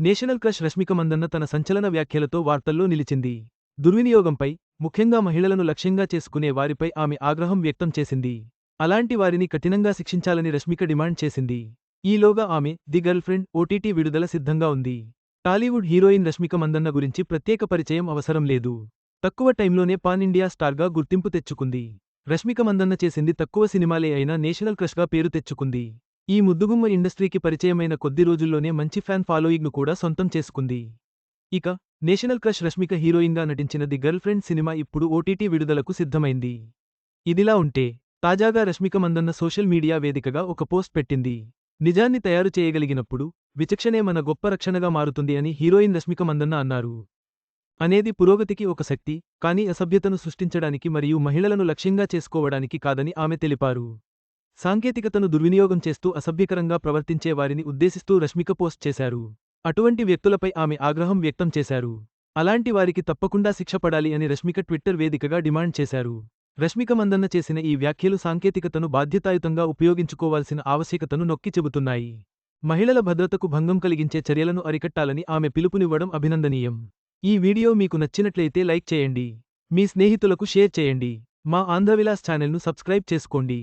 National crush Rashmika Mandanna తన సంచలన వ్యాఖ్యలతో వార్తల్లో నిలిచింది. దుర్వినియోగంపై ముఖ్యంగా మహిళలను లక్ష్యంగా చేసుకునే వారిపై ఆమె ఆగ్రహం వ్యక్తం చేసింది. అలాంటి వారిని కఠినంగా శిక్షించాలని రష్మిక డిమాండ్ చేసింది. ఈలోగా ఆమె ది గర్ల్ఫ్రెండ్ ఓటీటీ విడుదల సిద్ధంగా ఉంది. టాలీవుడ్ హీరోయిన్ రష్మిక మందన్న గురించి ప్రత్యేక పరిచయం అవసరం లేదు. తక్కువ టైంలోనే పాన్ ఇండియా స్టార్గా గుర్తింపు తెచ్చుకుంది. రష్మిక మందన్న చేసింది తక్కువ సినిమాలే అయినా నేషనల్ క్రష్గా పేరు తెచ్చుకుంది. ఈ ముద్దుగుమ్మ ఇండస్ట్రీకి పరిచయమైన కొద్ది రోజుల్లోనే మంచి ఫ్యాన్ ఫాలోయింగ్ను కూడా సొంతం చేసుకుంది. ఇక నేషనల్ క్రష్ రష్మిక హీరోయిన్గా నటించిన ది గర్ల్ ఫ్రెండ్ సినిమా ఇప్పుడు ఓటీటీ విడుదలకు సిద్ధమైంది. ఇదిలా ఉంటే తాజాగా రష్మిక మందన్న సోషల్ మీడియా వేదికగా ఒక పోస్ట్ పెట్టింది. నిజాన్ని తయారు చేయగలిగినప్పుడు విచక్షణే మన గొప్ప రక్షణగా మారుతుంది అని హీరోయిన్ రష్మిక మందన్న అన్నారు. అనేది పురోగతికి ఒక శక్తి కానీ అసభ్యతను సృష్టించడానికి మరియు మహిళలను లక్ష్యంగా చేసుకోవడానికి కాదని ఆమె తెలిపారు. సాంకేతికతను దుర్వినియోగం చేస్తూ అసభ్యకరంగా ప్రవర్తించే వారిని ఉద్దేశిస్తూ రష్మిక పోస్ట్ చేశారు. అటువంటి వ్యక్తులపై ఆమె ఆగ్రహం వ్యక్తం చేశారు. అలాంటి వారికి తప్పకుండా శిక్ష పడాలి అని రష్మిక ట్విట్టర్ వేదికగా డిమాండ్ చేశారు. రష్మిక మందన్న చేసిన ఈ వ్యాఖ్యలు సాంకేతికతను బాధ్యతాయుతంగా ఉపయోగించుకోవాల్సిన ఆవశ్యకతను నొక్కి చెబుతున్నాయి. మహిళల భద్రతకు భంగం కలిగించే చర్యలను అరికట్టాలని ఆమె పిలుపునివ్వడం అభినందనీయం. ఈ వీడియో మీకు నచ్చినట్లయితే లైక్ చేయండి. మీ స్నేహితులకు షేర్ చేయండి. మా ఆంధ్రవిలాస్ ఛానల్ను సబ్స్క్రైబ్ చేసుకోండి.